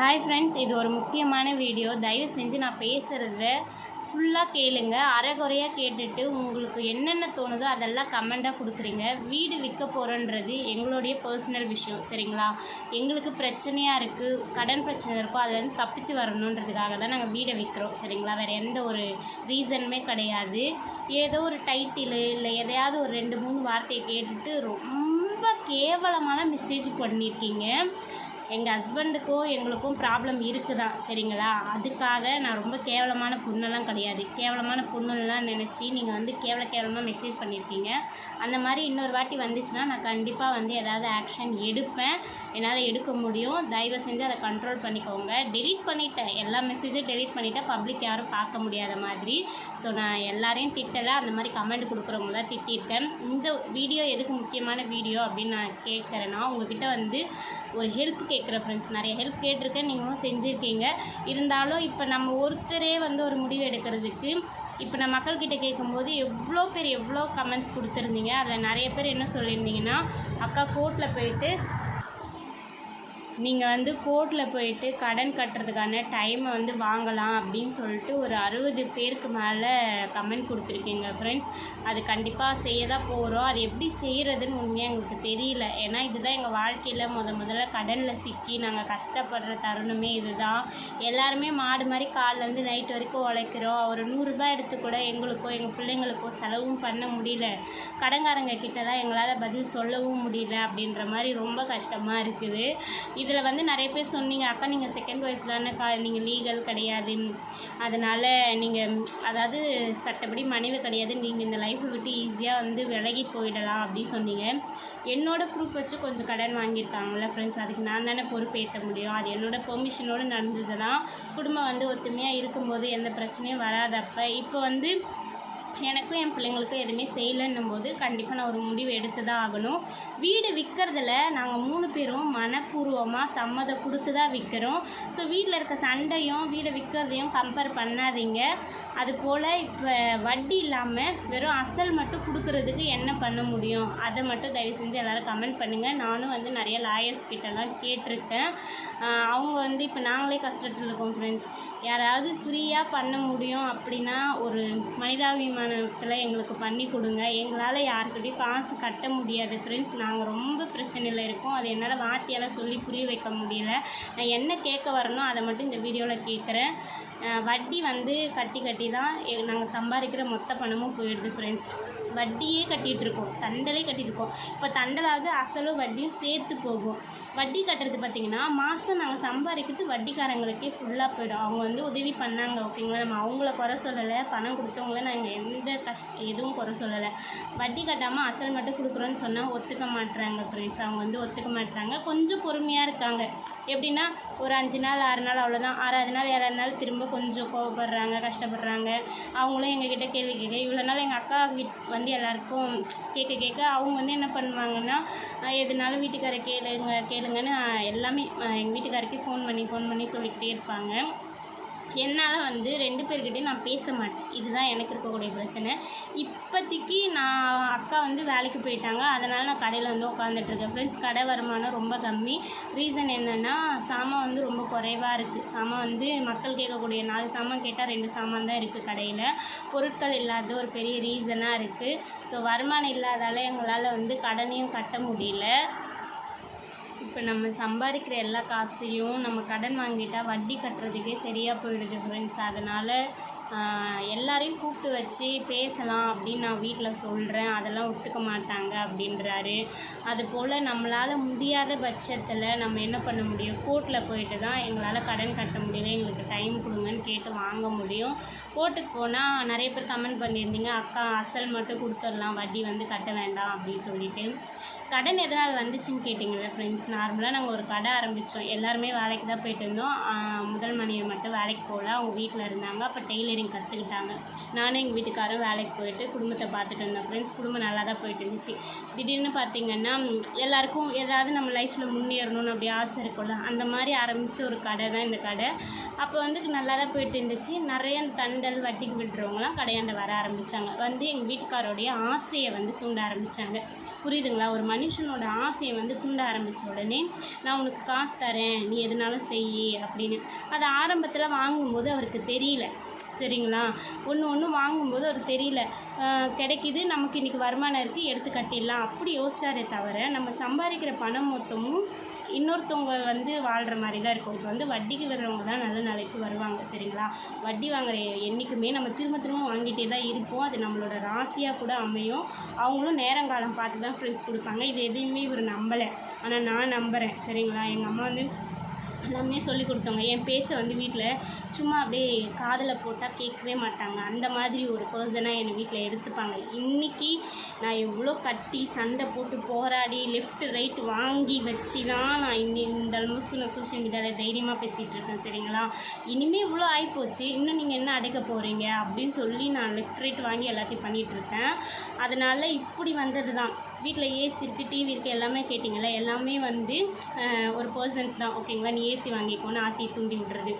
Hi friends இது ஒரு முக்கியமான வீடியோ தயவு செஞ்சு நான் பேசுகிறத ஃபுல்லாக கேளுங்க. அரைகுறையாக கேட்டுட்டு உங்களுக்கு என்னென்ன தோணுதோ அதெல்லாம் கமெண்ட்டாக கொடுக்குறீங்க. வீடு விற்க போகிறோன்றது எங்களுடைய பர்சனல் விஷயம் சரிங்களா? எங்களுக்கு பிரச்சனையாக இருக்குது கடன் பிரச்சனை இருக்கோ அதுலேருந்து தப்பிச்சு வரணுன்றதுக்காக தான் நாங்கள் வீடை விற்கிறோம் சரிங்களா? வேறு எந்த ஒரு ரீசனுமே கிடையாது. ஏதோ ஒரு டைட்டிலு இல்லை எதையாவது ஒரு ரெண்டு மூணு வார்த்தையை கேட்டுட்டு ரொம்ப கேவலமான மெசேஜ் பண்ணியிருக்கீங்க. எங்கள் ஹஸ்பண்டுக்கும் எங்களுக்கும் ப்ராப்ளம் இருக்குதான் சரிங்களா? அதுக்காக நான் ரொம்ப கேவலமான பொண்ணெல்லாம் கிடையாது. கேவலமான பொண்ணுலாம் நினச்சி நீங்கள் வந்து கேவல கேவலமாக மெசேஜ் பண்ணியிருக்கீங்க அந்த மாதிரி இன்னொரு வாட்டி வந்துச்சுன்னா நான் கண்டிப்பாக வந்து ஏதாவது ஆக்ஷன் எடுப்பேன். என்னால் எடுக்க முடியும். தயவு செஞ்சு அதை கண்ட்ரோல் பண்ணிக்கோங்க. டெலீட் பண்ணிட்டேன். எல்லா மெசேஜும் டெலீட் பண்ணிட்டேன் பப்ளிக் யாரும் பார்க்க முடியாத மாதிரி. ஸோ நான் எல்லாரையும் திட்டலை. அந்த மாதிரி கமெண்ட் கொடுக்குறவங்க தான் திட்டிருக்கேன் இந்த வீடியோ எதுக்கு முக்கியமான வீடியோ அப்படின்னு நான் கேட்குறேன்னா உங்ககிட்ட வந்து ஒரு ஹெல்ப் கேட்குறேன் ஃப்ரெண்ட்ஸ் நிறைய ஹெல்ப் கேட்டிருக்கேன் நீங்களும் செஞ்சுருக்கீங்க. இருந்தாலும் இப்போ நம்ம ஒருத்தரே வந்து ஒரு முடிவு எடுக்கிறதுக்கு இப்போ நான் மக்கள்கிட்ட கேட்கும்போது எவ்வளோ பேர் எவ்வளோ கமெண்ட்ஸ் கொடுத்துருந்தீங்க. அதில் நிறைய பேர் என்ன சொல்லியிருந்தீங்கன்னா அக்கா கோர்ட்டில் போயிட்டு நீங்கள் வந்து கோர்ட்டில் போயிட்டு கடன் கட்டுறதுக்கான டைமை வந்து வாங்கலாம் அப்படின்னு சொல்லிட்டு ஒரு அறுபது பேருக்கு மேலே கமெண்ட் கொடுத்துருக்கீங்க ஃப்ரெண்ட்ஸ் அது கண்டிப்பாக செய்ய தான் போகிறோம் அது எப்படி செய்கிறதுன்னு உண்மையாக எங்களுக்கு தெரியல. ஏன்னா இதுதான் எங்கள் வாழ்க்கையில் முத முதல்ல கடனில் சிக்கி நாங்கள் கஷ்டப்படுற தருணமே இதுதான். எல்லாருமே மாடு மாதிரி காலிலேருந்து நைட் வரைக்கும் உழைக்கிறோம். ஒரு நூறுரூபா எடுத்து கூட எங்களுக்கோ எங்கள் பிள்ளைங்களுக்கோ செலவும் பண்ண முடியல. கடங்காரங்க கிட்ட தான் எங்களால் பதில் சொல்லவும் முடியல அப்படின்ற மாதிரி ரொம்ப கஷ்டமாக இருக்குது. இது இதில் வந்து நிறைய பேர் சொன்னீங்க அக்கா நீங்கள் செகண்ட் ஒய்ஃப் தானே கா நீங்கள் லீகல் கிடையாது. அதனால் நீங்கள் அதாவது சட்டப்படி மனைவி கிடையாது. நீங்கள் இந்த லைஃப்பை விட்டு ஈஸியாக வந்து விலகி போயிடலாம் அப்படின்னு சொன்னீங்க. என்னோட ப்ரூஃப் வச்சு கொஞ்சம் கடன் வாங்கியிருக்காங்கல்ல ஃப்ரெண்ட்ஸ் அதுக்கு நான் தானே பொறுப்பேற்ற முடியும். அது என்னோட பெர்மிஷனோடு நடந்தது தான் குடும்பம் வந்து ஒத்துமையாக இருக்கும்போது எந்த பிரச்சனையும் வராதப்ப இப்போ வந்து எனக்கும் என் பிள்ளைங்களுக்கும் எதுவுமே செய்யலைன்னும் போது கண்டிப்பாக நான் ஒரு முடிவு எடுத்து தான் ஆகணும். வீடு விற்கிறதுல நாங்கள் மூணு பேரும் மனப்பூர்வமாக சம்மதம் கொடுத்து தான் விற்கிறோம் ஸோ வீட்டில் இருக்க சண்டையும் வீடை விற்கிறதையும் கம்பேர் பண்ணாதீங்க. அது போல் இப்போ வட்டி இல்லாமல் வெறும் அசல் மட்டும் கொடுக்கறதுக்கு என்ன பண்ண முடியும்? அதை மட்டும் தயவு செஞ்சு எல்லோரும் கமெண்ட் பண்ணுங்கள் நானும் வந்து நிறைய லாயர்ஸ் கிட்டலாம் கேட்டிருக்கேன். அவங்க வந்து இப்போ நாங்களே கஷ்டத்தில் இருக்கோம் ஃப்ரெண்ட்ஸ் யாராவது ஃப்ரீயாக பண்ண முடியும் அப்படின்னா ஒரு மனிதாபிமானத்தில் எங்களுக்கு பண்ணி கொடுங்க. எங்களால் யாருக்கிட்டையும் காசு கட்ட முடியாது ஃப்ரெண்ட்ஸ் நாங்கள் ரொம்ப பிரச்சனையில் இருக்கோம். அது என்னால் வார்த்தையால் சொல்லி புரிய வைக்க முடியல. நான் என்ன கேட்க வரணும் அதை மட்டும் இந்த வீடியோவில் கேட்குறேன் வட்டி வந்து கட்டி கட்டி தான் நாங்கள் சம்பாதிக்கிற மொத்த பணமும் போயிடுது ஃப்ரெண்ட்ஸ் வட்டியே கட்டிகிட்டு இருக்கோம். தண்டலே கட்டிட்டு இப்போ தண்டலாவது அசலும் வட்டியும் சேர்த்து போகும். வட்டி கட்டுறது பார்த்திங்கன்னா மாதம் நாங்கள் சம்பாதிக்கிறது வட்டிக்காரங்களுக்கே ஃபுல்லாக போயிடும். அவங்க வந்து உதவி பண்ணாங்க ஓகேங்களா நம்ம அவங்கள குறை சொல்லலை பணம் கொடுத்தவங்கள நாங்கள் எந்த கஷ்ட எதுவும் குறை சொல்லலை. வட்டி கட்டாமல் அசல் மட்டும் கொடுக்குறோன்னு சொன்னால் ஒத்துக்க மாட்டுறாங்க ஃப்ரெண்ட்ஸ் அவங்க வந்து ஒத்துக்க மாட்டுறாங்க கொஞ்சம் பொறுமையாக இருக்காங்க. எப்படின்னா ஒரு அஞ்சு நாள் ஆறு நாள் அவ்வளோதான் ஆறாவது நாள் ஏழாவது நாள் திரும்ப கொஞ்சம் கோவப்படுறாங்க கஷ்டப்படுறாங்க. அவங்களும் எங்ககிட்ட கேள்வி கேட்க இவ்வளோ நாள் எங்கள் அக்கா வீட் வந்து எல்லாருக்கும் கேட்க கேட்க அவங்க வந்து என்ன பண்ணுவாங்கன்னா எதுனாலும் வீட்டுக்காரை கேளுங்க கேளுங்கன்னு எல்லாமே எங்கள் வீட்டுக்காரருக்கே ஃபோன் பண்ணி ஃபோன் பண்ணி சொல்லிக்கிட்டே இருப்பாங்க. என்னால் வந்து ரெண்டு பேர்கிட்டையும் நான் பேச மாட்டேன். இதுதான் எனக்கு இருக்கக்கூடிய பிரச்சனை. இப்போதைக்கு நான் அக்கா வந்து வேலைக்கு போயிட்டாங்க. அதனால் நான் கடையில் வந்து உட்காந்துட்ருக்கேன் ஃப்ரெண்ட்ஸ் கடை வருமானம் ரொம்ப கம்மி. ரீசன் என்னென்னா சாமான் வந்து ரொம்ப குறைவாக இருக்குது சாமான் வந்து மக்கள் கேட்கக்கூடிய நாலு சாமான் கேட்டால் ரெண்டு சாமான் தான் இருக்குது கடையில். பொருட்கள் இல்லாத ஒரு பெரிய ரீசனாக இருக்குது ஸோ வருமானம் இல்லாதால எங்களால் வந்து கடனையும் கட்ட முடியல. இப்போ நம்ம சம்பாதிக்கிற எல்லா காசையும் நம்ம கடன் வாங்கிட்டால் வட்டி கட்டுறதுக்கே சரியாக போயிடுது ஃப்ரெண்ட்ஸ் அதனால் எல்லாரையும் கூப்பிட்டு வச்சு பேசலாம் அப்படின்னு நான் வீட்டில் சொல்கிறேன் அதெல்லாம் ஒத்துக்க மாட்டாங்க அப்படின்றாரு. அதுபோல் நம்மளால் முடியாத பட்சத்தில் நம்ம என்ன பண்ண முடியும்? கோர்ட்டில் போயிட்டு தான் எங்களால் கடன் கட்ட முடியல. எங்களுக்கு டைம் கொடுங்கன்னு கேட்டு வாங்க முடியும். கோர்ட்டுக்கு போனால் நிறைய பேர் கமெண்ட் பண்ணியிருந்தீங்க. அக்கா அசல் மட்டும் கொடுத்துடலாம். வட்டி வந்து கட்ட வேண்டாம் அப்படின்னு சொல்லிட்டு. கடன் எதனால் வந்துச்சுன்னு கேட்டிங்கல்ல ஃப்ரெண்ட்ஸ் நார்மலாக நாங்கள் ஒரு கடை ஆரம்பித்தோம் எல்லாருமே வேலைக்கு தான் போயிட்டு இருந்தோம். முதல் மனைவி மட்டும் வேலைக்கு போகல. அவங்க வீட்டில் இருந்தாங்க. அப்போ டெய்லரிங் கற்றுக்கிட்டாங்க நானும் எங்கள் வீட்டுக்காரும் வேலைக்கு போயிட்டு குடும்பத்தை பார்த்துட்டு இருந்தோம். ஃப்ரெண்ட்ஸ் குடும்பம் நல்லா தான் போயிட்டு இருந்துச்சு. திடீர்னு பார்த்திங்கன்னா எல்லாருக்கும் ஏதாவது நம்ம லைஃப்பில் முன்னேறணும்னு அப்படி ஆசை இருக்கும்ல. அந்த மாதிரி ஆரம்பித்த ஒரு கடை தான் இந்த கடை. அப்போ வந்து நல்லா தான் போயிட்டு இருந்துச்சு. நிறைய தண்டல் வட்டிக்கு விடுறவங்களாம் கடையாண்ட வர ஆரம்பித்தாங்க வந்து எங்கள் வீட்டுக்காரோடைய ஆசையை வந்து தூண்ட ஆரம்பித்தாங்க புரியுதுங்களா? ஒரு மனுஷனோட ஆசையை வந்து தூண்ட ஆரம்பித்த உடனே நான் உனக்கு காசு தரேன் நீ எதுனாலும் செய் அப்படின்னு. அது ஆரம்பத்தில் வாங்கும்போது அவருக்கு தெரியல. சரிங்களா? ஒன்று ஒன்று வாங்கும்போது அது தெரியல. கிடைக்கிது கிடைக்குது நமக்கு இன்றைக்கி வருமானம் இருக்குது எடுத்து கட்டிடலாம். அப்படி யோசிச்சாரே தவிர நம்ம சம்பாதிக்கிற பணம் மொத்தமும் இன்னொருத்தவங்க வந்து வாழ்கிற மாதிரி தான் இருக்கும். இப்போ வந்து வட்டிக்கு வர்றவங்க தான் நல்ல நிலைக்கு வருவாங்க சரிங்களா? வட்டி வாங்குற என்றைக்குமே நம்ம திரும்ப திரும்ப வாங்கிட்டே தான் இருப்போம். அது நம்மளோட ராசியாக கூட அமையும். அவங்களும் நேரங்காலம் பார்த்து தான் ஃப்ரெண்ட்ஸ் கொடுப்பாங்க. இது எதையுமே இவர் நம்பலை. ஆனால் நான் நம்புகிறேன் சரிங்களா? எங்கள் அம்மா வந்து எல்லாமே சொல்லி கொடுத்தவங்க. என் பேச்சை வந்து வீட்டில் சும்மா அப்படியே காதில் போட்டால் கேட்கவே மாட்டாங்க. அந்த மாதிரி ஒரு பர்சனாக என்னை வீட்டில் எடுத்துப்பாங்க. இன்றைக்கி நான் எவ்வளோ கட்டி சண்டை போட்டு போராடி லெஃப்ட் ரைட் வாங்கி வச்சு தான் நான் இன்னி இந்த அளவுக்கு நான் சோஷியல் மீடியாவில் தைரியமாக பேசிகிட்டு இருக்கேன் சரிங்களா? இனிமேல் இவ்வளோ ஆகிப்போச்சு இன்னும் நீங்கள் என்ன அடைக்க போகிறீங்க அப்படின்னு சொல்லி நான் லெஃப்ட் ரைட் வாங்கி எல்லாத்தையும் பண்ணிகிட்டு இருக்கேன். அதனால் இப்படி வந்தது தான் வீட்டில் ஏசி இருக்குது டிவி இருக்குது எல்லாமே கேட்டிங்களா எல்லாமே வந்து ஒரு பர்சன்ஸ் தான். ஓகேங்களா நீ ஏசி வாங்கிக்கோன்னு ஆசையை தூண்டி விடுறது.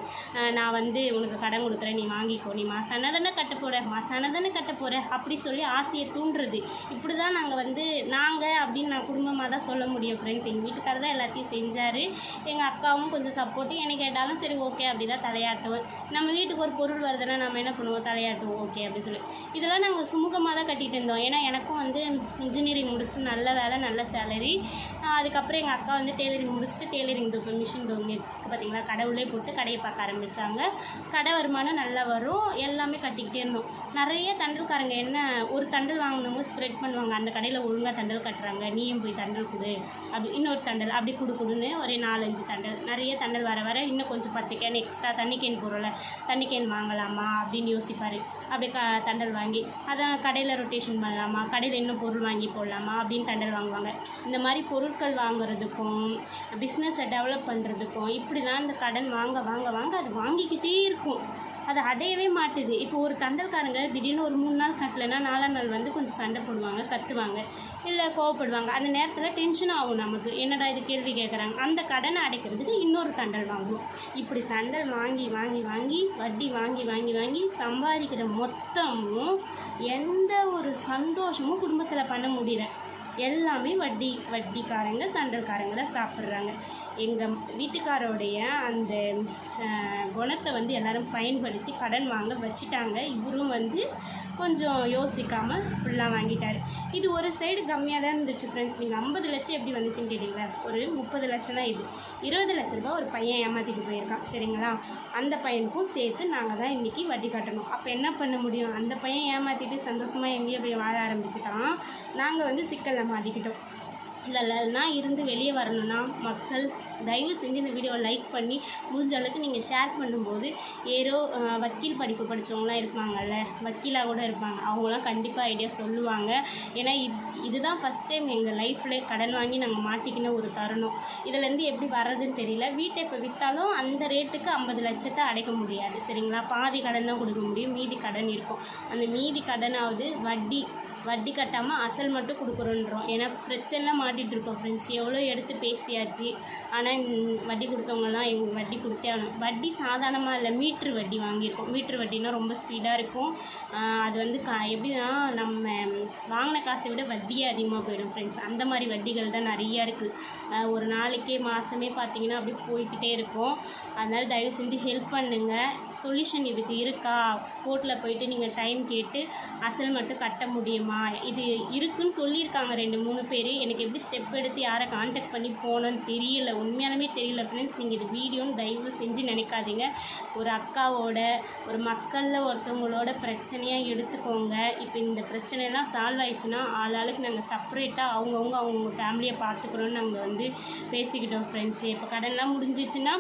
நான் வந்து உனக்கு கடன் கொடுக்குறேன் நீ வாங்கிக்கோ நீ மாசானா தானே கட்ட போகிற மாசானா தானே கட்ட போகிற அப்படி சொல்லி ஆசையை தூண்டுறது. இப்படி தான் நாங்கள் வந்து நாங்கள் அப்படின்னு நான் குடும்பமாக தான் சொல்ல முடியும் ஃப்ரெண்ட்ஸ் எங்கள் வீட்டுக்காரர் தான் எல்லாத்தையும் செஞ்சார். எங்கள் அக்காவும் கொஞ்சம் சப்போர்ட்டு என்ன கேட்டாலும் சரி ஓகே அப்படி தான் தலையாட்டுவேன் நம்ம வீட்டுக்கு ஒரு பொருள் வருதுன்னா நம்ம என்ன பண்ணுவோம்? தலையாட்டுவோம் ஓகே அப்படின்னு சொல்லி. இதெல்லாம் நாங்கள் சுமூகமாக தான் கட்டிகிட்டு இருந்தோம். ஏன்னா எனக்கும் வந்து இன்ஜினியரிங் முடிச்சு நல்ல வேலை நல்ல சேலரி அதுக்கப்புறம் எங்கள் அக்கா வந்து டெய்லரிங் முடிச்சுட்டு டெய்லரிங் இப்போ மிஷின் தோங்க பார்த்தீங்களா கடவுளே போட்டு கடையை பார்க்க ஆரம்பித்தாங்க கடை வருமானம் நல்லா வரும். எல்லாமே கட்டிக்கிட்டே இருந்தோம். நிறைய தண்டல்காரங்க என்ன ஒரு தண்டல் வாங்கினவங்க ஸ்ப்ரெட் பண்ணுவாங்க. அந்த கடையில் ஒழுங்காக தண்டல் கட்டுறாங்க. நீயும் போய் தண்டல் கொடு. அப்படி இன்னொரு தண்டல். அப்படி கொடு கொடுன்னு ஒரு நாலஞ்சு தண்டல். நிறைய தண்டல் வர வர இன்னும் கொஞ்சம் பத்து கேன் எக்ஸ்ட்ரா தண்ணி கேன் போகிறோம்ல தண்ணி கேன் வாங்கலாமா அப்படின்னு யோசிப்பார். அப்படியே க தண்டல் வாங்கி அதான் கடையில் ரொட்டேஷன் பண்ணலாமா? கடையில் இன்னும் பொருள் வாங்கி போடலாமா அப்படின்னு தண்டல் வாங்குவாங்க. இந்த மாதிரி பொருள் பொருட்கள் வாங்குறதுக்கும் பிஸ்னஸை டெவலப் பண்ணுறதுக்கும் இப்படி தான் இந்த கடன் வாங்க வாங்க வாங்க அது வாங்கிக்கிட்டே இருக்கும். அது அடையவே மாட்டுது. இப்போ ஒரு தண்டல்காரங்க திடீர்னு ஒரு மூணு நாள் கட்டலைன்னா நாலாம் நாள் வந்து கொஞ்சம் சண்டை போடுவாங்க கத்துவாங்க இல்லை கோவப்படுவாங்க. அந்த நேரத்தில் டென்ஷன் ஆகும் நமக்கு. என்னடா இது கேள்வி கேட்குறாங்க அந்த கடனை அடைக்கிறதுக்கு இன்னொரு தண்டல் வாங்குவோம். இப்படி தண்டல் வாங்கி வாங்கி வாங்கி வட்டி வாங்கி வாங்கி வாங்கி சம்பாதிக்கிற மொத்தமும் எந்த ஒரு சந்தோஷமும் குடும்பத்தில் பண்ண முடியல. எல்லாமே வட்டி வட்டிக்காரங்க தண்டல்காரங்க தான் சாப்பிட்றாங்க. எங்கள் வீட்டுக்காரோடைய அந்த குணத்தை வந்து எல்லோரும் பயன்படுத்தி கடன் வாங்க வச்சுட்டாங்க. இவரும் வந்து கொஞ்சம் யோசிக்காமல் ஃபுல்லாக வாங்கிட்டார். இது ஒரு சைடு கம்மியாக தான் இருந்துச்சு ஃப்ரெண்ட்ஸ் நீங்கள் ஐம்பது லட்சம் எப்படி வந்துச்சுன்னு கேட்டிங்களா? ஒரு முப்பது லட்சம் தான் இது. இருபது லட்ச ரூபாய் ஒரு பையன் ஏமாற்றிட்டு போயிருக்கான். சரிங்களா? அந்த பையனுக்கும் சேர்த்து நாங்கள் தான் இன்றைக்கி வட்டி கட்டணும். அப்போ என்ன பண்ண முடியும்? அந்த பையன் ஏமாற்றிட்டு சந்தோஷமாக எங்கேயோ போய் வாழ ஆரம்பிச்சிட்டான். நாங்கள் வந்து சிக்கலில் மாட்டிக்கிட்டோம். இல்லைன்னா இருந்து வெளியே வரணும்னா மக்கள் தயவு செஞ்சு இந்த வீடியோவை லைக் பண்ணி முடிஞ்ச அளவுக்கு நீங்கள் ஷேர் பண்ணும்போது ஏதோ வக்கீல் படிப்பு படித்தவங்களாம் இருப்பாங்கல்ல வக்கீலாக கூட இருப்பாங்க. அவங்களாம் கண்டிப்பாக ஐடியா சொல்லுவாங்க. ஏன்னா இது இதுதான் ஃபஸ்ட் டைம் எங்கள் லைஃப்பில் கடன் வாங்கி நாங்கள் மாட்டிக்கின ஒரு தருணம். இதுலேருந்து எப்படி வர்றதுன்னு தெரியல. வீட்டை இப்போ விற்றாலும் அந்த ரேட்டுக்கு ஐம்பது லட்சத்தை அடைக்க முடியாது. சரிங்களா? பாதி கடன் தான் கொடுக்க முடியும். மீதி கடன் இருக்கும். அந்த மீதி கடனாவது வட்டி வட்டி கட்டாமல் அசல் மட்டும் கொடுக்குறோன்றோம். ஏன்னா பிரச்சனைலாம் மாட்டிகிட்டு இருக்கோம் ஃப்ரெண்ட்ஸ் எவ்வளோ எடுத்து பேசியாச்சு. ஆனால் வட்டி கொடுத்தவங்கலாம் எங்களுக்கு வட்டி கொடுத்தே ஆகணும். வட்டி சாதாரணமாக இல்லை மீட்ரு வட்டி வாங்கியிருக்கோம். மீட்ரு வட்டினா ரொம்ப ஸ்பீடாக இருக்கும். அது வந்து கா எப்படின்னா நம்ம வாங்கின காசை விட வட்டியே அதிகமாக போயிடும் ஃப்ரெண்ட்ஸ் அந்த மாதிரி வட்டிகள் தான் நிறையா இருக்குது ஒரு நாளைக்கே மாதமே பார்த்தீங்கன்னா அப்படி போய்க்கிட்டே இருக்கும். அதனால் தயவு செஞ்சு ஹெல்ப் பண்ணுங்கள் சொல்யூஷன் இதுக்கு இருக்கா? கோர்ட்டில் போயிட்டு நீங்கள் டைம் கேட்டு அசல் மட்டும் கட்ட முடியுமா? இது இருக்குன்னு சொல்லியிருக்காங்க ரெண்டு மூணு பேர். எனக்கு எப்படி ஸ்டெப் எடுத்து யாரை காண்டாக்ட் பண்ணி போகணும்னு தெரியல. உண்மையாலுமே தெரியல ஃப்ரெண்ட்ஸ் நீங்கள் இது வீடியோன்னு தயவு செஞ்சு நினைக்காதீங்க. ஒரு அக்காவோட ஒரு மக்களில் ஒருத்தவங்களோட பிரச்சனையாக எடுத்துக்கோங்க. இப்போ இந்த பிரச்சனைலாம் சால்வ் ஆயிடுச்சுன்னா ஆளாளுக்கு நாங்கள் செப்பரேட்டாக அவங்கவுங்க அவங்கவுங்க ஃபேமிலியை பார்த்துக்கிறோன்னு நாங்கள் வந்து பேசிக்கிட்டோம் ஃப்ரெண்ட்ஸ் இப்போ கடன்லாம் முடிஞ்சிச்சுன்னா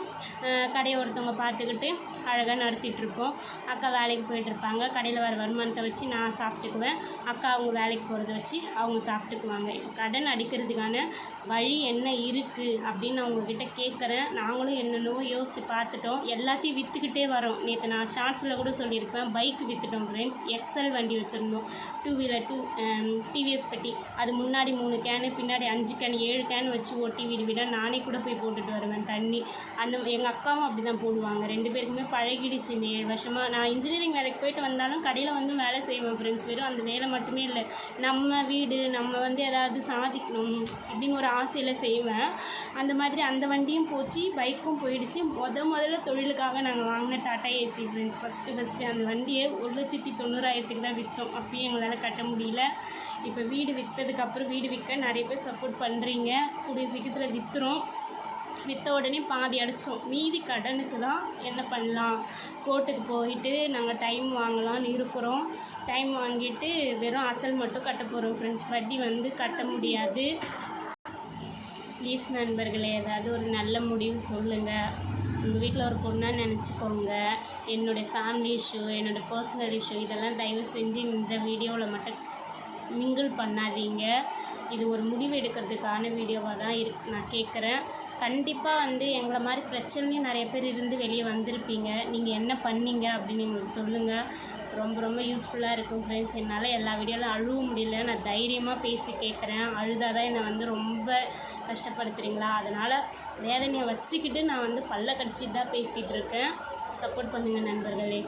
கடையை ஒருத்தவங்க பார்த்துக்கிட்டு அழகாக நடத்திட்டுருப்போம் அக்கா வேலைக்கு போயிட்டுருப்பாங்க கடையில் வர வருமானத்தை வச்சு நான் சாப்பிட்டுக்குவேன். அக்கா அவங்க வேலைக்கு போகிறத வச்சு அவங்க சாப்பிட்டுக்குவாங்க. இப்போ கடன் அடிக்கிறதுக்கான வழி என்ன இருக்குது அப்படின்னு அவங்கக்கிட்ட கேட்குறேன் நாங்களும் என்னென்னவோ யோசித்து பார்த்துட்டோம். எல்லாத்தையும் விற்றுக்கிட்டே வரோம். நேற்று நான் ஷார்ட்ஸில் கூட சொல்லியிருப்பேன். பைக் விற்றுட்டோம் ஃப்ரெண்ட்ஸ் எக்ஸல் வண்டி வச்சுருந்தோம். டூ வீலர் டூ டிவிஎஸ் பெட்டி. அது முன்னாடி மூணு கேனு பின்னாடி அஞ்சு கேன் ஏழு கேன் வச்சு ஓட்டி வீடு வீடாக நானே கூட போய் போட்டுட்டு வருவேன் தண்ணி. அந்த எங்கள் அக்காவும் அப்படி தான் போடுவாங்க. ரெண்டு பேருக்குமே பழகிடுச்சு இந்த ஏழு வருஷமாக நான் இன்ஜினியரிங் வேலைக்கு போயிட்டு வந்தாலும் கடையில் வந்து வேலை செய்வேன் ஃப்ரெண்ட்ஸ் வெறும் அந்த வேலை மட்டுமே இல்லை. நம்ம வீடு நம்ம வந்து ஏதாவது சாதிக்கணும் அப்படின்னு ஒரு ஆசையில் செய்வேன். அந்த மாதிரி அந்த வண்டியும் போச்சு பைக்கும் போயிடுச்சு. முத முதல்ல தொழிலுக்காக நாங்கள் வாங்கின Tata Ace friends. First first அந்த வண்டியை ஒரு லட்சத்தி தொண்ணூறாயிரத்துக்கு தான் விற்றோம். அப்பயும் எங்களால் கட்ட முடியல. இப்போ வீடு விற்றதுக்கப்புறம் வீடு விற்க நிறைய பேர் சப்போர்ட் பண்ணுறீங்க கூடிய சீக்கிரத்தில் விற்றுரும் விற்ற உடனே பாதி அடைச்சிரும் மீதி கடனுக்கு தான் என்ன பண்ணலாம்? கோர்ட்டுக்கு போயிட்டு நாங்கள் டைம் வாங்கலாம்னு இருக்கிறோம். டைம் வாங்கிட்டு வெறும் அசல் மட்டும் கட்ட போகிறோம் ஃப்ரெண்ட்ஸ் வட்டி வந்து கட்ட முடியாது. ப்ளீஸ் நண்பர்களே ஏதாவது ஒரு நல்ல முடிவு சொல்லுங்கள் உங்கள் வீட்டில் ஒரு பொண்ணாக நினச்சிக்கோங்க. என்னுடைய ஃபேமிலி இஷ்யூ என்னோடய பர்சனல் இஷ்யூ இதெல்லாம் தயவு செஞ்சு இந்த வீடியோவில் மட்டும் மிங்கிள் பண்ணாதீங்க. இது ஒரு முடிவு எடுக்கிறதுக்கான வீடியோவாக தான் இருக்கு. நான் கேட்குறேன் கண்டிப்பாக வந்து எங்களை மாதிரி பிரச்சனையும் நிறைய பேர் இருந்து வெளியே வந்திருப்பீங்க. நீங்கள் என்ன பண்ணீங்க அப்படின்னு எங்களுக்கு சொல்லுங்கள் ரொம்ப ரொம்ப யூஸ்ஃபுல்லாக இருக்கும் ஃப்ரெண்ட்ஸ் என்னால் எல்லா வீடியோவில் அழுவ முடியல. நான் தைரியமாக பேசி கேட்குறேன் அழுதாதான் என்னை வந்து ரொம்ப கஷ்டப்படுத்துகிறீங்களா அதனால் வேதனையை வச்சுக்கிட்டு நான் வந்து பல்ல கடிச்சிட்டு தான் பேசிகிட்டு இருக்கேன். சப்போர்ட் பண்ணுங்கள் நண்பர்களே.